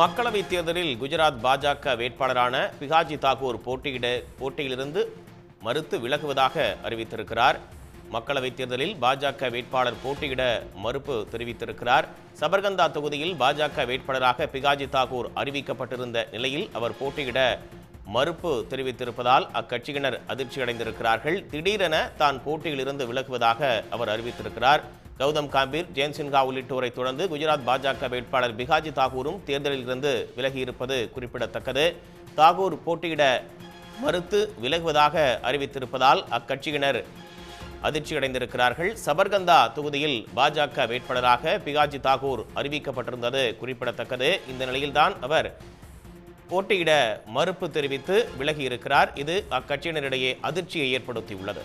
மக்களவைத் தேர்தலில் குஜராத் பாஜக வேட்பாளரான பிகாஜி தாக்கூர் போட்டியிட போட்டியிலிருந்து மறுத்து விலகுவதாக அறிவித்திருக்கிறார். மக்களவைத் தேர்தலில் பாஜக வேட்பாளர் போட்டியிட மறுப்பு தெரிவித்திருக்கிறார். சபர்கந்தா தொகுதியில் பாஜக வேட்பாளராக பிகாஜி தாக்கூர் அறிவிக்கப்பட்டிருந்த நிலையில் அவர் போட்டியிட மறுப்பு தெரிவித்திருப்பதால் அக்கட்சியினர் அதிர்ச்சியடைந்திருக்கிறார்கள். திடீரென தான் போட்டியிலிருந்து விலகுவதாக அவர் அறிவித்திருக்கிறார். கௌதம் காம்பீர் ஜெயந்த் சின்ஹா உள்ளிட்டோரை தொடர்ந்து குஜராத் பாஜக வேட்பாளர் பிகாஜி தாகூரும் தேர்தலில் இருந்து விலகியிருப்பது குறிப்பிடத்தக்கது. தாகூர் போட்டியிட மறுத்து விலகுவதாக அறிவித்திருப்பதால் அக்கட்சியினர் அதிர்ச்சியடைந்திருக்கிறார்கள். சபர்கந்தா தொகுதியில் பாஜக வேட்பாளராக பிகாஜி தாகூர் அறிவிக்கப்பட்டிருந்தது குறிப்பிடத்தக்கது. இந்த நிலையில்தான் அவர் போட்டியிட மறுப்பு தெரிவித்து விலகியிருக்கிறார். இது அக்கட்சியினரிடையே அதிர்ச்சியை ஏற்படுத்தியுள்ளது.